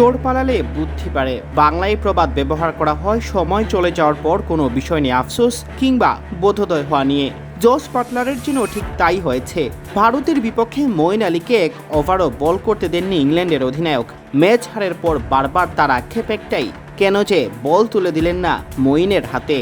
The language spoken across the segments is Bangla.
চোর পালালে বুদ্ধি পারে বাংলায় প্রবাদ ব্যবহার করা হয়, সময় চলে যাওয়ার পর কোনো বিষয় নিয়ে আফসোস কিংবা বোধোদয় হওয়া নিয়ে। জস পাটলারের জন্য ঠিক তাই হয়েছে। ভারতের বিপক্ষে মইন আলীকে এক ওভারও বল করতে দেননি ইংল্যান্ডের অধিনায়ক। ম্যাচ হারের পর বারবার তার আক্ষেপ একটাই কেন যে বল তুলে দিলেন না মইনের হাতে।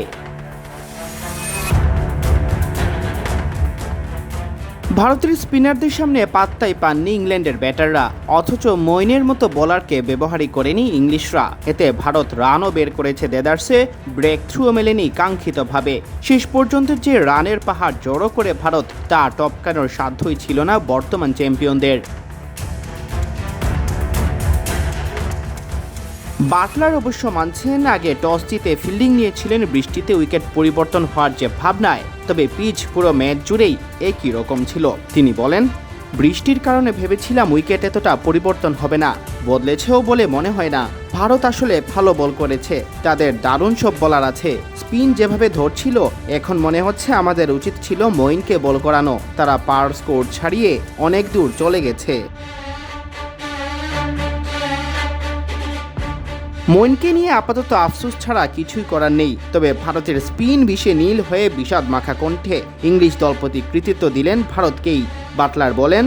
ভারতের স্পিনারদের সামনে পাত্তাই পাননি ইংল্যান্ডের ব্যাটাররা, অথচ মইনের মতো বোলারকে ব্যবহারই করেনি ইংলিশরা। এতে ভারত রানও বের করেছে দেদার্সে ব্রেক থ্রুও মেলেনি কাঙ্ক্ষিতভাবে। শেষ পর্যন্ত যে রানের পাহাড় জড়ো করে ভারত, তা টপকানোর সাধ্যই ছিল না বর্তমান চ্যাম্পিয়নদের। বাটলার অবশ্য মানছেন আগে টস জিতে ফিল্ডিং নিয়েছিলেন বৃষ্টিতে উইকেট পরিবর্তন হওয়ার যে ভাবনায়, তবে পিচ পুরো ম্যাচ জুড়েই একই রকম ছিল। তিনি বলেন, বৃষ্টির কারণে ভেবেছিলাম উইকেট এতটা পরিবর্তন হবে না, বদলেছেও বলে মনে হয় না। ভারত আসলে ভালো বল করেছে, তাদের দারুণ সব বলার আছে। স্পিন যেভাবে ধরছিল, এখন মনে হচ্ছে আমাদের উচিত ছিল মঈনকে বল করানো। তারা পার স্কোর ছাড়িয়ে অনেক দূর চলে গেছে। মনকে নিয়ে আপাতত আফসোস ছাড়া কিছুই করার নেই। তবে ভারতের স্পিন বিষে নীল হয়ে বিষাদ মাখা কণ্ঠে ইংলিশ দলপতি কৃতিত্ব দিলেন ভারতকেই। বাটলার বলেন,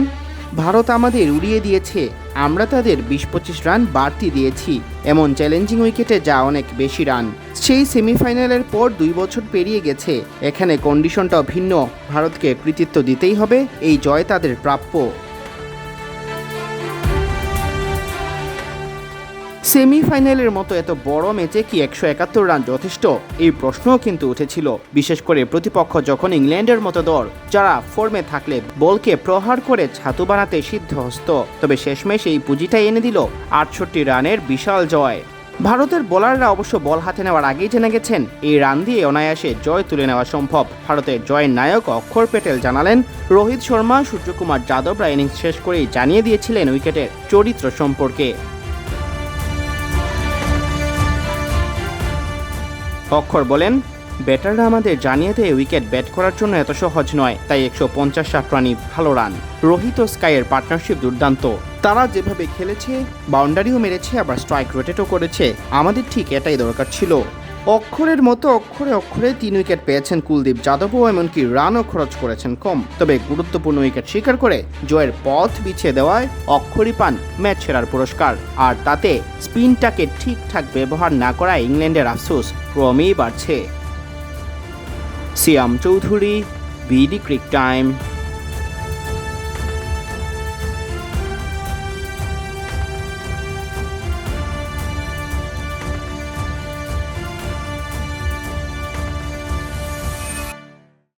ভারত আমাদের উড়িয়ে দিয়েছে। আমরা তাদের বিশ পঁচিশ রান বাড়তি দিয়েছি। এমন চ্যালেঞ্জিং উইকেটে যা অনেক বেশি রান। সেই সেমিফাইনালের পর দুই বছর পেরিয়ে গেছে। এখানে কন্ডিশনটাও ভিন্ন। ভারতকে কৃতিত্ব দিতেই হবে। এই জয় তাদের প্রাপ্য। সেমিফাইনালের মতো এত বড় ম্যাচে কি একশো একাত্তর রান যথেষ্ট? এই প্রশ্নও কিন্তু উঠেছিল। বিশেষ করে প্রতিপক্ষ যখন ইংল্যান্ডের মতো দল, যারা ফর্মে থাকলে বলকে প্রহার করে ছাতু বানাতে সিদ্ধহস্ত, তবে শেষমেশ এই পুঁজিটাই এনে দিল আটষট্টি রানের বিশাল জয়। ভারতের বোলাররা অবশ্য বল হাতে নেওয়ার আগেই জেনে গেছেন, এই রান দিয়ে অনায়াসে জয় তুলে নেওয়া সম্ভব। ভারতের জয়ের নায়ক অক্ষর প্যাটেল জানালেন, রোহিত শর্মা, সূর্যকুমার যাদবরা ইনিংস শেষ করেই জানিয়ে দিয়েছিলেন উইকেটের চরিত্র সম্পর্কে। অক্ষর বলেন, ব্যাটাররা আমাদের জানিয়ে দেয় উইকেট ব্যাট করার জন্য এত সহজ নয়, তাই একশো পঞ্চাশ রানই ভালো রান। রোহিত ও স্কাইয়ের পার্টনারশিপ দুর্দান্ত। তারা যেভাবে খেলেছে, বাউন্ডারিও মেরেছে, আবার স্ট্রাইক রোটেটও করেছে। আমাদের ঠিক এটাই দরকার ছিল। অক্ষরের মতো অক্ষরে অক্ষরে তিন উইকেট পেয়েছেন কুলদীপ যাদবও, এমনকি রানও খরচ করেছেন কম। তবে গুরুত্বপূর্ণ উইকেট স্বীকার করে জয়ের পথ বিছিয়ে দেওয়ায় অক্ষরই পান ম্যাচ সেরার পুরস্কার। আর তাতে স্পিনটাকে ঠিকঠাক ব্যবহার না করায় ইংল্যান্ডের আফসোস ক্রমেই বাড়ছে। Siam Chowdhury, BD crick time.